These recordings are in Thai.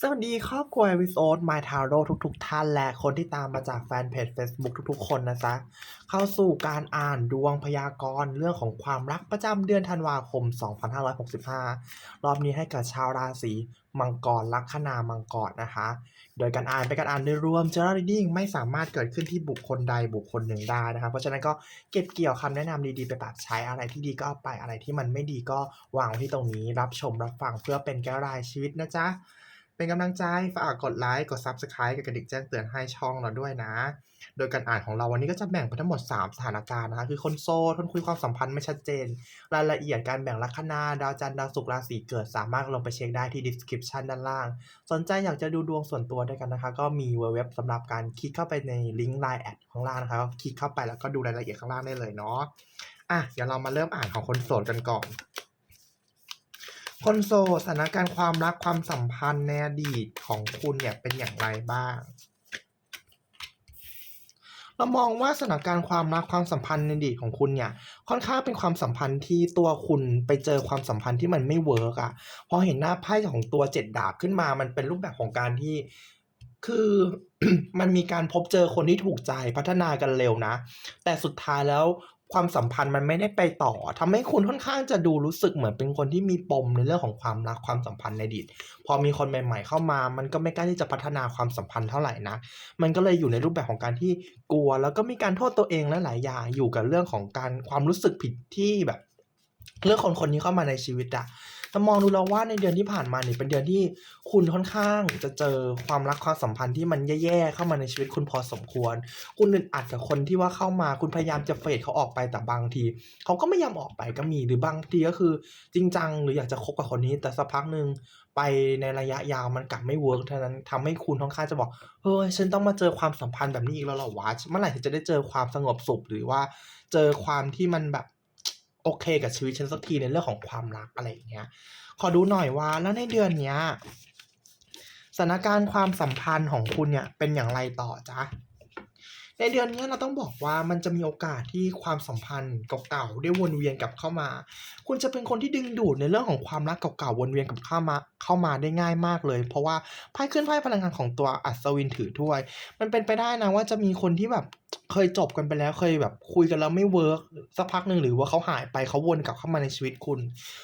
สวัสดีครอบครัววิโอตไมทาโร่ทุกๆ ท่านและคนที่ตามมาจากแฟนเพจ Facebook ทุกๆ คนนะจ๊ะ เข้าสู่การอ่านดวงพยากรณ์เรื่องของความรักประจำเดือนธันวาคม 2565 รอบนี้ให้กับชาวราศีมังกรลัคนามังกรนะคะ โดยการอ่านเป็นการอ่านโดยรวม General Reading ไม่สามารถเกิดขึ้นที่บุคคลใดบุคคลหนึ่งได้นะคะ เพราะฉะนั้นก็เก็บเกี่ยวคำแนะนำดีๆ ไปปรับใช้อะไรที่ดีก็เอาไปอะไรที่มันไม่ดีก็วางไว้ที่ตรงนี้รับชมรับฟังเพื่อเป็นแก้รายชีวิตนะจ๊ะ เป็นกำลังใจฝากกดไลค์กด Subscribe กับกระดิ่งแจ้งเตือนให้ช่องเราด้วยนะ โดยการอ่านของเราวันนี้ก็จะแบ่งเป็นทั้งหมด 3 สถานการณ์นะคะ คือคนโสดคนคุยความสัมพันธ์ไม่ชัดเจน รายละเอียดการแบ่งลัคนา ดาวจันทร์ดาวศุกร์ราศีเกิดสามารถลงไปเช็คได้ที่ description ด้านล่าง สนใจอยากจะดูดวงส่วนตัวด้วยกันนะคะ ก็มีเว็บสำหรับการคลิกเข้าไปในลิงก์ Line แอดข้างล่างนะคะก็คลิกเข้าไปแล้วก็ดูรายละเอียดข้างล่างได้เลยเนาะอะเดี๋ยวเรามาเริ่มอ่านของคนโสดกันก่อน คนโสดสถานการณ์ความรักความสัมพันธ์ในอดีตของคุณเนี่ยเป็นอย่างไรบ้าง เรามองว่าสถานการณ์ความรักความสัมพันธ์ในอดีตของคุณเนี่ย ค่อนข้างเป็นความสัมพันธ์ที่ตัวคุณไปเจอความสัมพันธ์ที่มันไม่เวิร์กอะพอเห็นหน้าไพ่ของตัวเจ็ดดาบขึ้นมา มันเป็นรูปแบบของการที่คือมันมีการพบเจอคนที่ถูกใจพัฒนากันเร็วนะ แต่สุดท้ายแล้ว ความสัมพันธ์มันไม่ได้ไปต่อทำให้คุณค่อนข้างจะดูรู้สึกเหมือนเป็นคนที่มีปมในเรื่องของความรักความสัมพันธ์ในอดีตพอมีคนใหม่ ๆ เข้ามา มันก็ไม่กล้าที่จะพัฒนาความสัมพันธ์เท่าไหร่นะมันก็เลยอยู่ในรูปแบบของการที่กลัว แล้วก็มีการโทษตัวเองและหลายอย่างอยู่กับเรื่องของการความรู้สึกผิดที่แบบ เรื่องคนคนนี้เข้ามาในชีวิตอะ แต่มองดูแล้วว่าในเดือนที่ผ่านมาเนี่ยเป็นเดือนที่คุณค่อนข้างจะเจอความรักความสัมพันธ์ที่มันแย่ๆเข้ามาในชีวิตคุณพอสมควร คุณอึดอัดกับคนที่ว่าเข้ามาคุณพยายามจะเฟดเขาออกไปแต่บางทีเขาก็ไม่ยอมออกไปก็มีหรือบางทีก็คือ จริงจังหรืออยากจะคบกับคนนี้ แต่สักพักหนึ่งไปในระยะยาวมันกลับไม่เวิร์กเท่านั้นทำให้คุณค่อนข้างจะบอกเฮ้ยฉันต้องมาเจอความสัมพันธ์แบบนี้อีกแล้วหรอวะเมื่อไหร่ฉันจะได้เจอความสงบสุขหรือว่า เจอความที่มันแบบ โอเคกับชีวิตฉันสักทีในเรื่องของความรักอะไรอย่างเงี้ย ขอดูหน่อยว่าแล้วในเดือนเนี้ยสถานการณ์ความสัมพันธ์ของคุณเนี่ยเป็นอย่างไรต่อจ๊ะในเดือนนี้เราต้องบอกว่ามันจะมีโอกาสที่ความสัมพันธ์เก่าๆได้วนเวียนกลับเข้ามาคุณจะเป็นคนที่ดึงดูดในเรื่องของความรักเก่าๆวนเวียนกับเข้ามาเข้ามาได้ง่ายมากเลย เพราะว่าไพ่ขึ้นไพ่พลังงานของตัวอัศวินถือถ้วย มันเป็นไปได้นะว่าจะมีคนที่แบบเคยจบกันไปแล้วเคยแบบคุยกันแล้วไม่เวิร์กสักพักหนึ่งหรือว่าเขาหายไปเขาวนกลับเข้ามาในชีวิตคุณ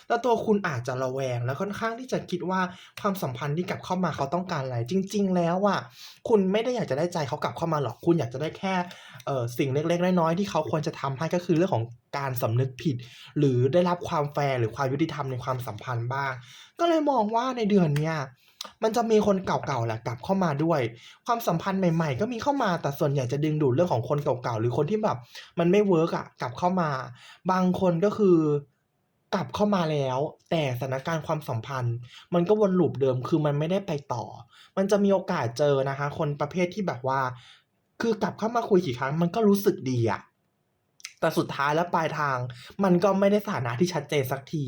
แล้วตัวคุณอาจจะระแวง แล้วค่อนข้างที่จะคิดว่าความสัมพันธ์ที่กลับเข้ามาเขาต้องการอะไร จริง ๆ แล้วอะคุณไม่ได้อยากจะได้ใจเขากลับเข้ามาหรอกคุณอยากจะได้แค่เออสิ่งเล็กๆน้อยๆที่เขาควรจะทำให้ก็คือเรื่องของการสำนึกผิด หรือได้รับความแฟร์หรือความยุติธรรมในความสัมพันธ์บ้าง ก็เลยมองว่าในเดือนเนี้ยมันจะมีคนเก่าๆแหละกลับเข้ามาด้วย ความสัมพันธ์ใหม่ ๆ ก็มีเข้ามาแต่ส่วนใหญ่จะดึงดูดเรื่องของคนเก่าๆหรือคนที่แบบ มันไม่เวิร์กอะกลับเข้ามา บางคนก็คือกลับเข้ามาแล้ว แต่สถานการณ์ความสัมพันธ์ มันก็วนลูปเดิมคือมันไม่ได้ไปต่อ มันจะมีโอกาสเจอนะคะ คนประเภทที่แบบว่า คือกลับเข้ามาคุยกี่ครั้งมันก็รู้สึกดีอะ แต่สุดท้ายแล้วปลายทาง มันก็ไม่ได้สถานะที่ชัดเจนสักที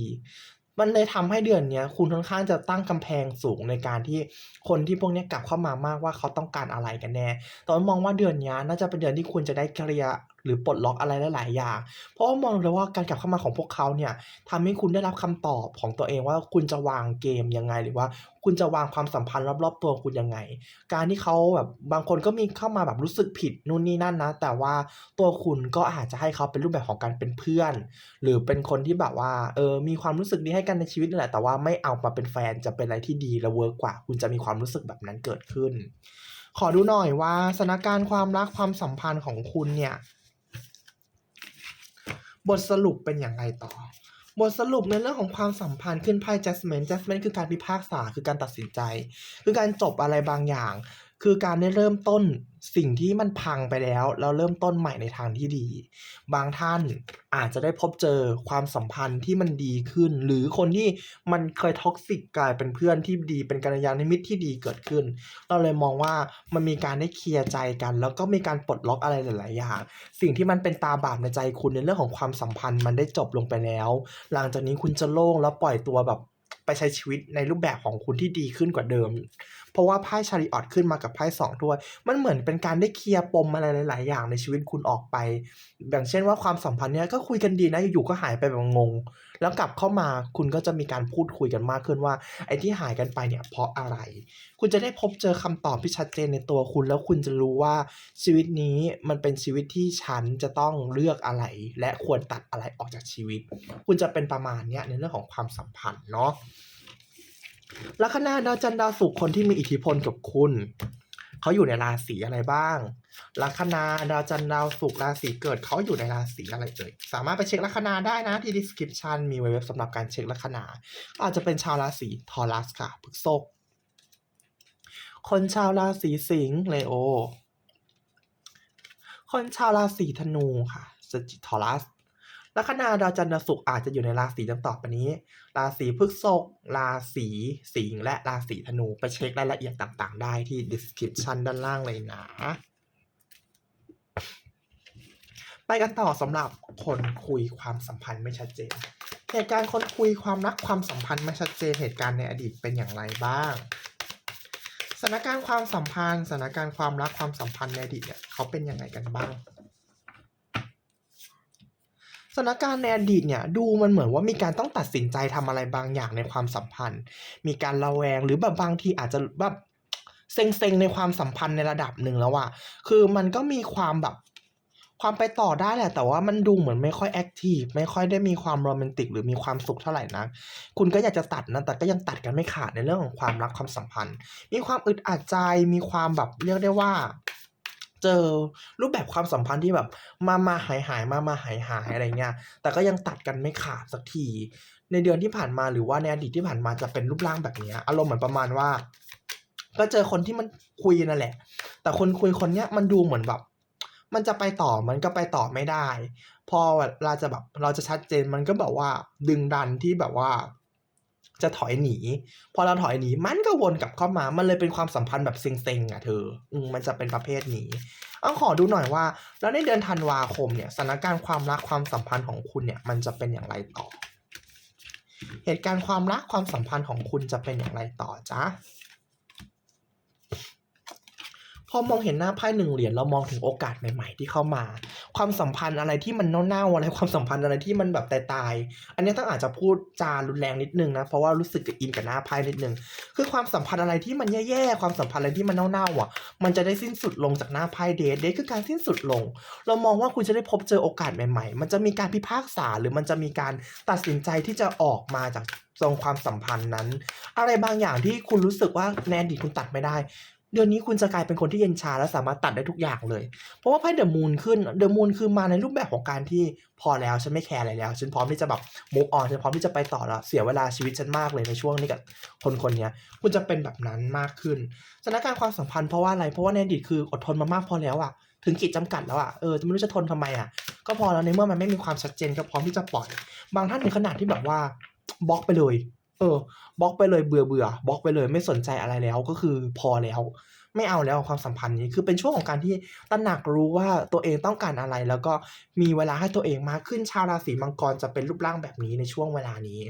มันเลยทำให้เดือนเนี้ยคุณค่อนข้างจะตั้งกำแพงสูงในการที่คนที่พวกนี้กลับเข้ามามากว่าเขาต้องการอะไรกันแน่แต่ว่ามองว่าเดือนนี้น่าจะเป็นเดือนที่คุณจะได้เคลียร์ หรือปลดล็อกอะไรหลาย ๆ อย่าง เพราะว่ามองเลยว่าการกลับเข้ามาของพวกเขาเนี่ยทำให้คุณได้รับคำตอบของตัวเองว่าคุณจะวางเกมยังไง หรือว่าคุณจะวางความสัมพันธ์รอบ ๆ ตัวคุณยังไง การที่เขาแบบบางคนก็มีเข้ามาแบบรู้สึกผิดนู่นนี่นั่นนะ แต่ว่าตัวคุณก็อาจจะให้เขาเป็นรูปแบบของการเป็นเพื่อน หรือเป็นคนที่แบบว่าเออมีความรู้สึกดีให้กันในชีวิตนั่นแหละ แต่ว่าไม่เอามาเป็นแฟนจะเป็นอะไรที่ดีและเวิร์กกว่า คุณจะมีความรู้สึกแบบนั้นเกิดขึ้น ขอดูหน่อยว่าสถานการณ์ความรักความสัมพันธ์ของคุณเนี่ย บทสรุปเป็นอย่างไรต่อ บทสรุปในเรื่องของความสัมพันธ์ขึ้นไพ่ judgment judgment คือการพิพากษาคือการตัดสินใจ คือการจบอะไรบางอย่าง คือการได้เริ่มต้นสิ่งที่มันพังไปแล้วแล้วเริ่มต้นใหม่ในทางที่ดี บางท่านอาจจะได้พบเจอความสัมพันธ์ที่มันดีขึ้น หรือคนที่มันเคยท็อกซิกกลายเป็นเพื่อนที่ดีเป็นกัลยาณมิตรที่ดีเกิดขึ้น เราเลยมองว่ามันมีการได้เคลียร์ใจกัน แล้วก็มีการปลดล็อกอะไรหลายๆอย่างสิ่งที่มันเป็นตาบาปในใจคุณในเรื่องของความสัมพันธ์มันได้จบลงไปแล้ว หลังจากนี้คุณจะโล่งแล้วปล่อยตัวแบบไปใช้ชีวิตในรูปแบบของคุณที่ดีขึ้นกว่าเดิม เพราะว่าไพ่ Chariot ขึ้นมากับไพ่2ถ้วย มันเหมือนเป็นการได้เคลียร์ปมอะไรหลาย ๆ อย่างในชีวิตคุณออกไป อย่างเช่นว่าความสัมพันธ์เนี้ยก็คุยกันดีนะอยู่ๆก็หายไปแบบงง แล้วกลับเข้ามาคุณก็จะมีการพูดคุยกันมากขึ้นว่าไอ้ที่หายกันไปเนี่ยเพราะอะไร คุณจะได้พบเจอคำตอบที่ชัดเจนในตัวคุณ แล้วคุณจะรู้ว่าชีวิตนี้มันเป็นชีวิตที่ฉันจะต้องเลือกอะไร และควรตัดอะไรออกจากชีวิต คุณจะเป็นประมาณเนี้ยในเรื่องของความสัมพันธ์เนาะ ลัคนาดาวจันทร์ดาวศุกร์คนที่มีอิทธิพลกับคุณ เขาอยู่ในราศีอะไรบ้าง ลัคนาดาวจันทร์ดาวศุกร์ราศีเกิดเขาอยู่ในราศีอะไรเอ่ย สามารถไปเช็คลัคนาได้นะที่ description มีเว็บสำหรับการเช็คลัคนา อาจจะเป็นชาวราศีทอรัสค่ะพฤกษภคนชาวราศีสิงห์เลโอ คนชาวราศีธนูค่ะสจิทอรัส ลัคนาดาวจันทร์ศุกร์อาจจะอยู่ในราศีดังต่อไปนี้ ราศีพฤษภราศีสิงห์และราศีธนูไปเช็ครายละเอียดต่างๆ ได้ที่ description ด้านล่างเลยนะไปกันต่อสำหรับคนคุยความสัมพันธ์ไม่ชัดเจน เหตุการณ์คนคุยความรักความสัมพันธ์ไม่ชัดเจนเหตุการณ์ในอดีตเป็นอย่างไรบ้างสถานการณ์ความสัมพันธ์สถานการณ์ความรักความสัมพันธ์ในอดีตเนี่ยเขาเป็นยังไงกันบ้าง สถานการณ์ในอดีตเนี่ยดูมันเหมือนว่ามีการต้องตัดสินใจทำอะไรบางอย่างในความสัมพันธ์ มีการระแวงหรือแบบบางทีอาจจะแบบเซ็งๆในความสัมพันธ์ในระดับหนึ่งแล้วอะคือมันก็มีความแบบความไปต่อได้แหละ แต่ว่ามันดูเหมือนไม่ค่อยแอคทีฟไม่ค่อยได้มีความโรแมนติกหรือมีความสุขเท่าไหร่นักคุณก็อยากจะตัดนะแต่ก็ยังตัดกันไม่ขาดในเรื่องของความรักความสัมพันธ์ มีความอึดอัดใจมีความแบบเรียกได้ว่า เจอรูปแบบความสัมพันธ์ที่แบบ มามาหายหายมามาหายหายอะไรเงี้ย แต่ก็ยังตัดกันไม่ขาดสักที ในเดือนที่ผ่านมาหรือว่าในอดีตที่ผ่านมาจะเป็นรูปร่างแบบนี้อารมณ์เหมือนประมาณว่า ก็เจอคนที่มันคุยนั่นแหละ แต่คนคุยคนเนี้ยมันดูเหมือนแบบ มันจะไปต่อมันก็ไปต่อไม่ได้ พอเราจะแบบเราจะชัดเจนมันก็แบบว่าดึงดันที่แบบว่า จะถอยหนี พอเราถอยหนีมันก็วนกลับเข้ามา มันเลยเป็นความสัมพันธ์แบบเซ็งๆอะเธออืมมันจะเป็นประเภทนี้ เอาขอดูหน่อยว่า แล้วในเดือนธันวาคมเนี่ยสถานการณ์ความรักความสัมพันธ์ของคุณเนี่ยมันจะเป็นอย่างไรต่อ เหตุการณ์ความรักความสัมพันธ์ของคุณจะเป็นอย่างไรต่อจ๊ะ พอมองเห็นหน้าไพ่หนึ่งเหรียญเรามองถึงโอกาสใหม่ ๆ ที่เข้ามา ความสัมพันธ์อะไรที่มันเน่าๆอะไรความสัมพันธ์อะไรที่มันแบบตายๆอันนี้ต้องอาจจะพูดจารุนแรงนิดนึงนะเพราะว่ารู้สึกกับอินกับหน้าไพ่นิดนึงคือความสัมพันธ์อะไรที่มันแย่ๆความสัมพันธ์อะไรที่มันเน่าๆอะ มันจะได้สิ้นสุดลงจากหน้าไพ่เดทเดทคือการสิ้นสุดลง เรามองว่าคุณจะได้พบเจอโอกาสใหม่ ๆ มันจะมีการพิพากษาหรือมันจะมีการตัดสินใจที่จะออกมาจากตรงความสัมพันธ์นั้น อะไรบางอย่างที่คุณรู้สึกว่าในอดีตคุณตัดไม่ได้ เดือนนี้คุณจะกลายเป็นคนที่เย็นชาและสามารถตัดได้ทุกอย่างเลย เพราะว่าไพ่เดอะมูนขึ้นเดอะมูนคือมาในรูปแบบของการที่พอแล้วฉันไม่แคร์อะไรแล้ว ฉันพร้อมที่จะแบบมูฟออนฉันพร้อมที่จะไปต่อแล้ว เสียเวลาชีวิตฉันมากเลยในช่วงนี้กับคนคนนี้คุณจะเป็นแบบนั้นมากขึ้นสถานการณ์ความสัมพันธ์เพราะว่าอะไรเพราะว่าในอดีตคืออดทนมามากพอแล้วอะถึงขีดจำกัดแล้วอะเออจะไม่รู้จะทนทำไมอะก็พอแล้วในเมื่อมันไม่มีความชัดเจนก็พร้อมที่จะปล่อย บางท่านถึงขนาดที่แบบว่าบล็อกไปเลย ออบล็อกไปเลยเบื่อเบื่อบล็อกไปเลยไม่สนใจอะไรแล้วก็คือพอแล้ว ไม่เอาแล้วความสัมพันธ์นี้คือเป็นช่วงของการที่ตระหนักรู้ว่าตัวเองต้องการอะไร แล้วก็มีเวลาให้ตัวเองมากขึ้นชาวราศีมังกรจะเป็นรูปร่างแบบนี้ในช่วงเวลานี้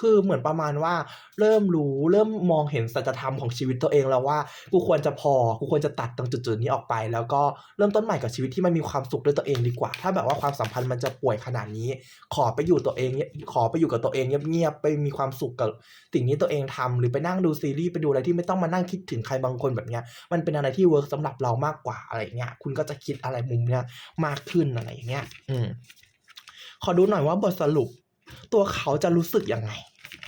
คือเหมือนประมาณว่า เริ่มรู้เริ่มมองเห็นสัจธรรมของชีวิตตัวเองแล้วว่ากูควรจะพอกูควรจะตัดตรงจุดๆนี้ออกไป แล้วก็เริ่มต้นใหม่กับชีวิตที่มันมีความสุขด้วยตัวเองดีกว่า ถ้าแบบว่าความสัมพันธ์มันจะป่วยขนาดนี้ ขอไปอยู่ตัวเองขอไปอยู่กับตัวเองเงียบๆไปมีความสุขกับสิ่งนี้ตัวเองทำหรือไปนั่งดูซีรีส์ไปดูอะไรที่ไม่ต้องมานั่งคิดถึงใครบางคนแบบเนี้ยมันเป็นอะไรที่เวิร์กสำหรับเรามากกว่าอะไรเงี้ยคุณก็จะคิดอะไรมุมเนี้ยมากขึ้นอะไรอย่างเงี้ยอืมขอดูหน่อยว่าบทสรุป ตัวเขาจะรู้สึกยังไง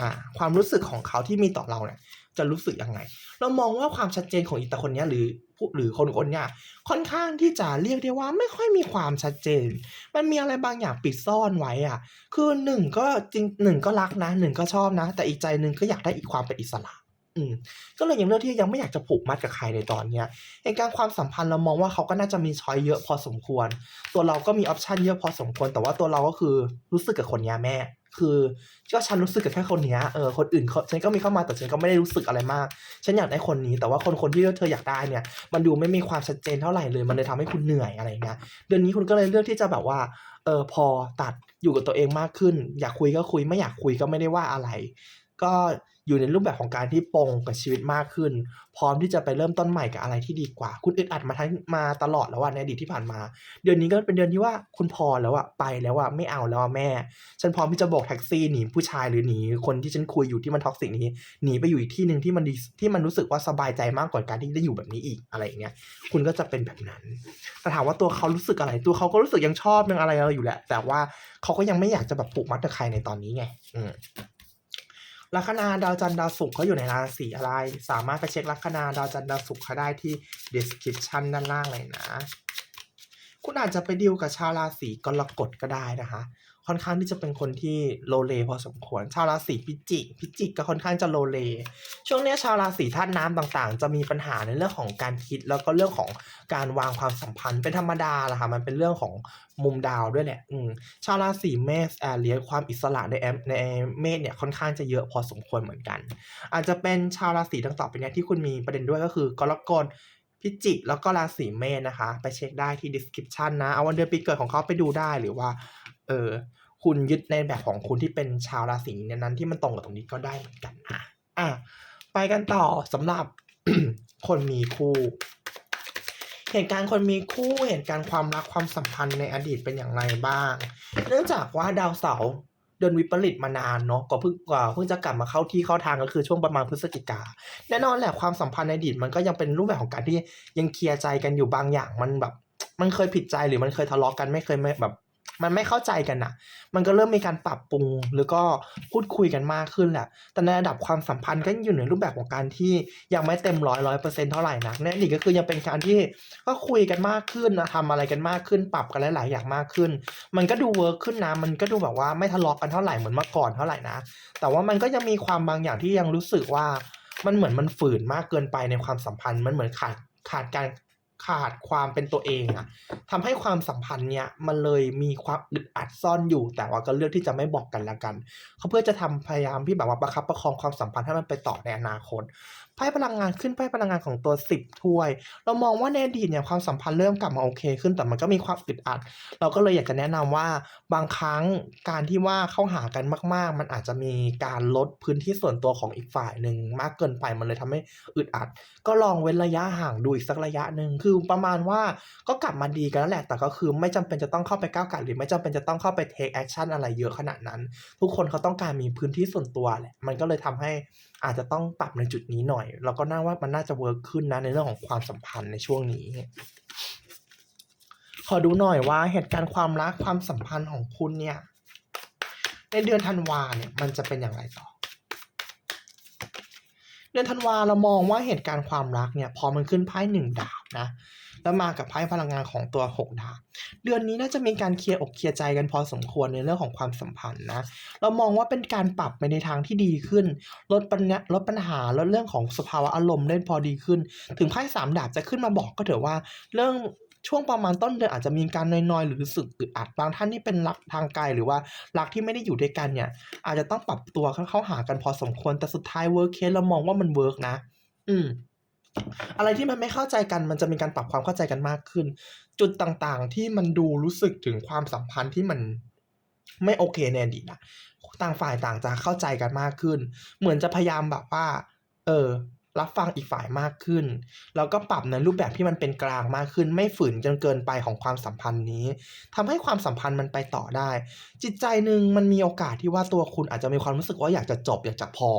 อ่าความรู้สึกของเขาที่มีต่อเราเนี่ยจะรู้สึกยังไง เรามองว่าความชัดเจนของอีตาคนเนี้ยหรือผู้หรือคนคนเนี้ยค่อนข้างที่จะเรียกได้ว่าไม่ค่อยมีความชัดเจน มันมีอะไรบางอย่างปิดซ่อนไว้อะ คือหนึ่งก็จริงหนึ่งก็รักนะหนึ่งก็ชอบนะ แต่อีกใจหนึ่งก็อยากได้อีกความเป็นอิสระ อืมก็เลยยังเลือกที่ยังไม่อยากจะผูกมัดกับใครในตอนเนี้ยในการความสัมพันธ์เรามองว่าเขาก็น่าจะมีช้อยเยอะพอสมควร ตัวเราก็มีออปชันเยอะพอสมควร แต่ว่าตัวเราก็คือรู้สึกกับคนนี้แม่ คือก็ฉันรู้สึกกับแค่คนนี้เออคนอื่นเขาฉันก็มีเข้ามาแต่ฉันก็ไม่ได้รู้สึกอะไรมาก ฉันอยากได้คนนี้แต่ว่าคนคนที่เธออยากได้เนี่ย มันดูไม่มีความชัดเจนเท่าไหร่เลยมันเลยทำให้คุณเหนื่อยอะไรเงี้ยเดือนนี้คุณก็เลยเลือกที่จะแบบว่าเออพอตัดอยู่กับตัวเองมากขึ้น อยากคุยก็คุยไม่อยากคุยก็ไม่ได้ว่าอะไร ก็ อยู่ในรูปแบบของการที่ปงกับชีวิตมากขึ้น พร้อมที่จะไปเริ่มต้นใหม่กับอะไรที่ดีกว่า คุณอึดอัดมาทั้งมาตลอดแล้วอะในอดีตที่ผ่านมา เดือนนี้ก็เป็นเดือนที่ว่าคุณพอแล้วอะไปแล้วอะไม่เอาแล้วอะแม่ ฉันพร้อมที่จะโบกแท็กซี่หนีผู้ชายหรือหนีคนที่ฉันคุยอยู่ที่มันท็อกซิกนี้หนีไปอยู่อีกที่หนึ่งที่มันดีที่มันรู้สึกว่าสบายใจมากกว่าการที่ได้อยู่แบบนี้อีกอะไรอย่างเงี้ยคุณก็จะเป็นแบบนั้นแต่ถามว่าตัวเขารู้สึกอะไรตัวเขาก็รู้สึกยังชอบยังอะไรเราอยู่แหละ แต่ว่าเขาก็ยังไม่อยากจะแบบผูกมัดกับใครในตอนนี้ไง อืม ลัคนาดาวจันทร์ดาวศุกร์เขาอยู่ในราศีอะไร สามารถไปเช็คลัคนาดาวจันทร์ดาวศุกร์เขาได้ที่ description ด้านล่างเลยนะ คุณอาจจะไปดีลกับชาวราศีกรกฎก็ได้นะคะ ค่อนข้างที่จะเป็นคนที่โลเลพอสมควร ชาวราศีพิจิกพิจิกก็ค่อนข้างจะโลเล ช่วงเนี้ยชาวราศีธาตุน้ำต่างๆ จะมีปัญหาในเรื่องของการคิดแล้วก็เรื่องของการวางความสัมพันธ์เป็นธรรมดาแหละค่ะมันเป็นเรื่องของมุมดาวด้วยแหละอืมชาวราศีเมษแอเรียความอิสระในแอมในเมษเนี่ยค่อนข้างจะเยอะพอสมควรเหมือนกัน อาจจะเป็นชาวราศีดังต่อไปเนี้ยที่คุณมีประเด็นด้วยก็คือกรกฎพิจิกแล้วก็ราศีเมษนะคะ ไปเช็คได้ที่ description นะ เอาวันเดือนปีเกิดของเขาไปดูได้หรือว่า เออ คุณยึดในแบบของคุณที่เป็นชาวราศีนั้นที่มันตรงกับตรงนี้ก็ได้เหมือนกันนะอะไปกันต่อสำหรับคนมีคู่เหตุการณ์คนมีคู่เหตุการณ์ความรักความสัมพันธ์ในอดีตเป็นอย่างไรบ้าง เนื่องจากว่าดาวเสาร์เดินวิปริตมานานเนาะก็เพิ่งกว่าเพิ่งจะกลับมาเข้าที่เข้าทางก็คือช่วงประมาณพฤศจิกาแน่นอนแหละความสัมพันธ์ในอดีตมันก็ยังเป็นรูปแบบของการที่ยังเคลียร์ใจกันอยู่บางอย่างมันแบบ มันเคยผิดใจหรือมันเคยทะเลาะกันไม่เคยแบบ มันไม่เข้าใจกันอะมันก็เริ่มมีการปรับปรุง หรือก็พูดคุยกันมากขึ้นแหละ แต่ในระดับความสัมพันธ์ก็ยังอยู่ในรูปแบบของการที่ยังไม่เต็มร้อยร้อยเปอร์เซ็นต์เท่าไหร่นะในอดีตก็คือยังเป็นการที่ก็คุยกันมากขึ้นนะทำอะไรกันมากขึ้น ปรับกันหลาย ๆ อย่างมากขึ้น มันก็ดูเวิร์กขึ้นนะ มันก็ดูแบบว่าไม่ทะเลาะกันเท่าไหร่เหมือนเมื่อก่อนเท่าไหร่นะ แต่ว่ามันก็ยังมีความบางอย่างที่ยังรู้สึกว่า มันเหมือนมันฝืนมากเกินไปในความสัมพันธ์ มันเหมือนขาดขาดการ ขาดความเป็นตัวเองอะทำให้ความสัมพันธ์เนี่ยมันเลยมีความอึดอัดซ่อนอยู่ แต่ว่าก็เลือกที่จะไม่บอกกันละกันเขาเพื่อจะทำพยายามที่แบบว่าประคับประคองความสัมพันธ์ให้มันไปต่อในอนาคตไพ่พลังงานขึ้นไพ่พลังงานของตัวสิบถ้วย เรามองว่าในอดีตเนี่ยความสัมพันธ์เริ่มกลับมาโอเค ขึ้นแต่มันก็มีความอึดอัด เราก็เลยอยากจะแนะนำว่าบางครั้งการที่ว่าเข้าหากันมาก ๆ มันอาจจะมีการลดพื้นที่ส่วนตัวของอีกฝ่ายหนึ่งมากเกินไปมันเลยทำให้อึดอัด ก็ลองเว้นระยะห่างดูอีกสักระยะหนึ่งคือประมาณว่าก็กลับมาดีกันแล้วแหละแต่ก็คือไม่จำเป็นจะต้องเข้าไปก้าวไก่หรือไม่จำเป็นจะต้องเข้าไปเทคแอคชั่นอะไรเยอะขนาดนั้น ทุกคนเขาต้องการมีพื้นที่ส่วนตัวแหละมันก็เลยทำให้ อาจจะต้องปรับในจุดนี้หน่อย แล้วก็น่าว่ามันน่าจะเวิร์กขึ้นนะในเรื่องของความสัมพันธ์ในช่วงนี้ ขอดูหน่อยว่าเหตุการณ์ความรักความสัมพันธ์ของคุณเนี่ย ในเดือนธันวาเนี่ยมันจะเป็นอย่างไรต่อ เดือนธันวาเรามองว่าเหตุการณ์ความรักเนี่ยพอมันขึ้นไพ่หนึ่งดาบนะแล้วมากับไพ่พลังงานของตัวหกดาบเดือนนี้น่าจะมีการเคลียร์อกเคลียร์ใจกันพอสมควรในเรื่องของความสัมพันธ์นะ เรามองว่าเป็นการปรับไปในทางที่ดีขึ้น ลดปัญหาลดปัญหาลดเรื่องของสภาวะอารมณ์เล่นพอดีขึ้น ถึงไพ่สามดาบจะขึ้นมาบอกก็เถอะว่า เรื่อง ช่วงประมาณต้นเดือนอาจจะมีการนอยๆ หรือรู้สึกอึดอัดบางท่านที่เป็นรักทางไกลหรือว่ารักที่ไม่ได้อยู่ด้วยกันเนี่ย อาจจะต้องปรับตัวเข้าหากันพอสมควรแต่สุดท้ายเวิร์กเคสเรามองว่ามันเวิร์กนะ อืมอะไรที่มันไม่เข้าใจกันมันจะมีการปรับความเข้าใจกันมากขึ้น จุดต่างๆที่มันดูรู้สึกถึงความสัมพันธ์ที่มันไม่โอเคในอดีตอะต่างฝ่ายต่างจะเข้าใจกันมากขึ้น เหมือนจะพยายามแบบว่า เออ รับฟังอีกฝ่ายมากขึ้น แล้วก็ปรับในรูปแบบที่มันเป็นกลางมากขึ้น ไม่ฝืนจนเกินไปของความสัมพันธ์นี้ทำให้ความสัมพันธ์มันไปต่อได้ จิตใจหนึ่งมันมีโอกาสที่ว่าตัวคุณอาจจะมีความรู้สึกว่าอยากจะจบอยากจะพอ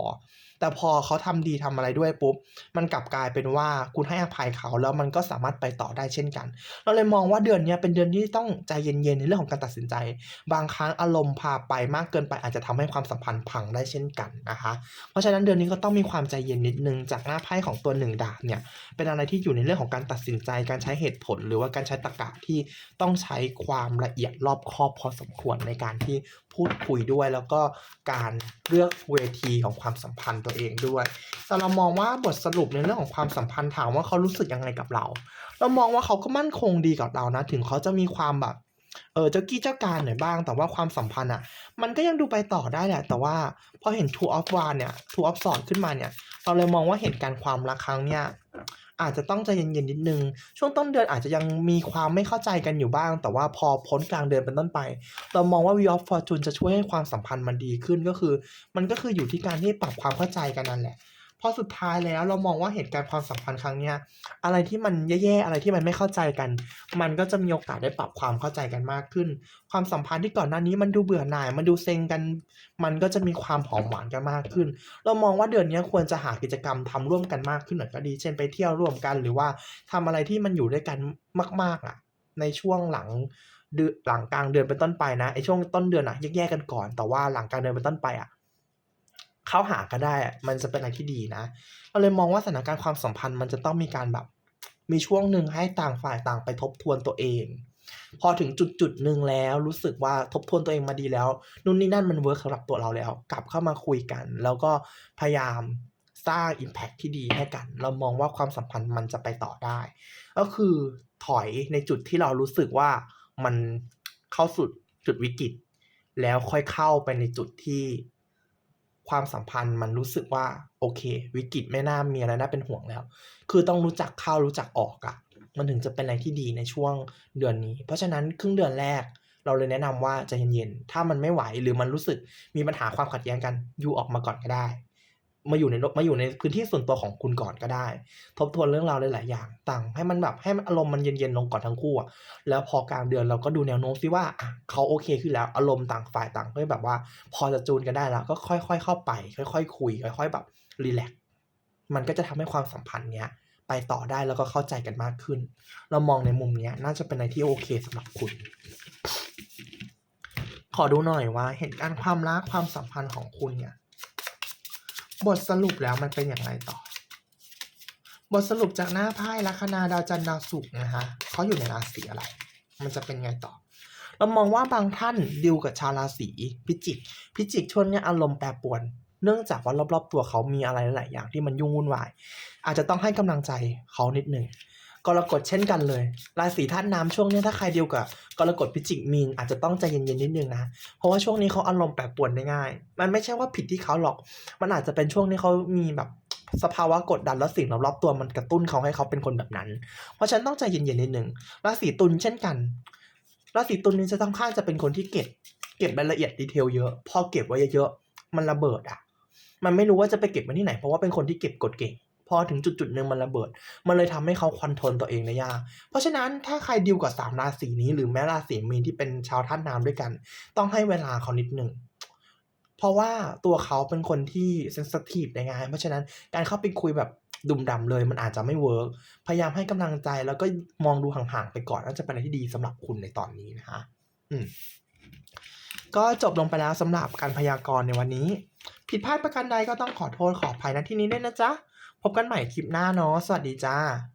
แต่พอเขาทำดีทำอะไรด้วยปุ๊บ มันกลับกลายเป็นว่าคุณให้อภัยเขาแล้วมันก็สามารถไปต่อได้เช่นกัน เราเลยมองว่าเดือนนี้เป็นเดือนที่ต้องใจเย็นๆในเรื่องของการตัดสินใจ บางครั้งอารมณ์พาไปมากเกินไปอาจจะทำให้ความสัมพันธ์พังได้เช่นกันนะคะเพราะฉะนั้นเดือนนี้ก็ต้องมีความใจเย็นนิดนึงจากหน้าไพ่ของตัวหนึ่งดาบเนี่ยเป็นอะไรที่อยู่ในเรื่องของการตัดสินใจการใช้เหตุผล หรือว่าการใช้ตรรกะที่ต้องใช้ความละเอียดรอบคอบพอสมควรในการที่ พูดคุยด้วย แล้วก็การเลือกเวทีของความสัมพันธ์ตัวเองด้วยแต่เรามองว่าบทสรุปในเรื่องของความสัมพันธ์ถามว่าเขารู้สึกยังไงกับเรา เรามองว่าเขาก็มั่นคงดีกับเรานะ ถึงเขาจะมีความแบบเออเจ้ากี้เจ้าการหน่อยบ้าง แต่ว่าความสัมพันธ์อะ มันก็ยังดูไปต่อได้แหละ แต่ว่าพอเห็น two of one เนี่ย two of swords ขึ้นมาเนี่ย เราเลยมองว่าเหตุการณ์ความรักครั้งเนี้ย อาจจะต้องใจเย็นๆนิดนึง ช่วงต้นเดือนอาจจะยังมีความไม่เข้าใจกันอยู่บ้าง แต่ว่าพอพ้นกลางเดือนเป็นต้นไป เรามองว่า Wheel of Fortune จะช่วยให้ความสัมพันธ์มันดีขึ้นก็คือ มันก็คืออยู่ที่การที่ปรับความเข้าใจกันนั่นแหละ ราะสุดท้ายแล้วเรามองว่าเหตุการณ์ความสัมพันธ์ครั้งเนี้ยอะไรที่มันแย่ๆอะไรที่มันไม่เข้าใจกัน มันก็จะมีโอกาสได้ปรับความเข้าใจกันมากขึ้น ความสัมพันธ์ที่ก่อนหน้านี้มันดูเบื่อหน่ายมันดูเซ็งกัน มันก็จะมีความหอมหวานกันมากขึ้น เรามองว่าเดือนนี้ควรจะหากิจกรรมทำร่วมกันมากขึ้นหน่อยก็ดี เช่นไปเที่ยวร่วมกันหรือว่าทำอะไรที่มันอยู่ด้วยกันมาก ๆอะ ในช่วงหลังเดือหลังกลางเดือนเป็นต้นไปนะไอ้ช่วงต้นเดือนอะแยกๆกันก่อน แต่ว่าหลังกลางเดือนเป็นต้นไปอะ เข้าหากันได้ มันจะเป็นอะไรที่ดีนะ เราเลยมองว่าสถานการณ์ความสัมพันธ์มันจะต้องมีการแบบ มีช่วงหนึ่งให้ต่างฝ่ายต่างไปทบทวนตัวเอง พอถึงจุดๆหนึ่งแล้วรู้สึกว่าทบทวนตัวเองมาดีแล้ว นู่นนี่นั่นมันเวิร์กสำหรับตัวเราแล้ว กลับเข้ามาคุยกัน แล้วก็พยายามสร้างอิมแพกที่ดีให้กัน เรามองว่าความสัมพันธ์มันจะไปต่อได้ ก็คือถอยในจุดที่เรารู้สึกว่ามันเข้าสู่จุดวิกฤต แล้วค่อยเข้าไปในจุดที่ ความสัมพันธ์มันรู้สึกว่าโอเค วิกฤตไม่น่ามีอะไรน่าเป็นห่วงแล้ว คือต้องรู้จักเข้ารู้จักออกอะมันถึงจะเป็นอะไรที่ดีในช่วงเดือนนี้ เพราะฉะนั้นครึ่งเดือนแรก เราเลยแนะนำว่าใจเย็นๆถ้ามันไม่ไหวหรือมันรู้สึกมีปัญหาความขัดแย้งกันอยู่ออกมาก่อนก็ได้ มาอยู่ในมาอยู่ในพื้นที่ส่วนตัวของคุณก่อนก็ได้ ทบทวนเรื่องราวหลายๆอย่างต่าง ให้มันแบบให้มันอารมณ์มันเย็นๆลงก่อนทั้งคู่อะแล้วพอกลางเดือนเราก็ดูแนวโน้มซิว่าอะเขาโอเคขึ้นแล้วอารมณ์ต่างฝ่ายต่างก็แบบว่า พอจะจูนกันได้แล้วก็ค่อย ๆ เข้าไป ค่อย ๆ คุย ค่อย ๆ แบบรีแลกซ์มันก็จะทำให้ความสัมพันธ์เนี้ยไปต่อได้แล้วก็เข้าใจกันมากขึ้น เรามองในมุมเนี้ยน่าจะเป็นอะไรที่โอเคสำหรับคุณ ขอดูหน่อยว่าเหตุการณ์ความรักความสัมพันธ์ของคุณเนี่ย บทสรุปแล้วมันเป็นอย่างไรต่อ บทสรุปจากหน้าไพ่ลัคนาดาวจันทร์ดาวศุกร์นะคะเขาอยู่ในราศีอะไร มันจะเป็นไงต่อ เรามองว่าบางท่านดิวกับชาวราศีพิจิก พิจิกช่วงเนี้ยอารมณ์แปรปรวน เนื่องจากว่ารอบๆตัวเขามีอะไรหลายอย่างที่มันยุ่งวุ่นวาย อาจจะต้องให้กำลังใจเขานิดหนึ่ง กรกฎเช่นกันเลย ราศีธาตุน้ำช่วงนี้ถ้าใครเดีลกับกรกฎพิจิกมีนอาจจะต้องใจเย็นๆนิดนึงนะ เพราะว่าช่วงนี้เขาอารมณ์แปรปรวนได้ง่าย มันไม่ใช่ว่าผิดที่เขาหรอก มันอาจจะเป็นช่วงที่เขามีแบบสภาวะกดดันแล้วสิ่งรอบๆตัวมันกระตุ้นเขาให้เขาเป็นคนแบบนั้น เพราะฉะนั้นต้องใจเย็นๆนิดนึงราศีตุลเช่นกันราศีตุลนี้จะค่อนข้างจะเป็นคนที่เก็บ เก็บรายละเอียด detail เยอะ พอเก็บไว้เยอะๆมันระเบิดอะ มันไม่รู้ว่าจะไปเก็บไว้ที่ไหน เพราะว่าเป็นคนที่เก็บกดเก่ง พอถึงจุดๆหนึ่งมันระเบิด มันเลยทำให้เขาคอนโทรลตัวเองได้ยาก เพราะฉะนั้นถ้าใครดีลกับ3ราศีนี้หรือแม้ราศีมีนที่เป็นชาวธาตุน้ำด้วยกัน ต้องให้เวลาเขานิดหนึ่งเพราะว่าตัวเขาเป็นคนที่เซนซิทิฟได้ง่ายเพราะฉะนั้นการเข้าไปคุยแบบดุ่มด่ำเลยมันอาจจะไม่เวิร์กพยายามให้กำลังใจแล้วก็มองดูห่างๆไปก่อนน่าจะเป็นอะไรที่ดีสำหรับคุณในตอนนี้นะคะอืมก็จบลงไปแล้วสำหรับการพยากรณ์ในวันนี้ ผิดพลาดประการใดก็ต้องขอโทษขออภัยณที่นี้ด้วยนะจ๊ะ พบกันใหม่คลิปหน้าเนาะ สวัสดีจ้า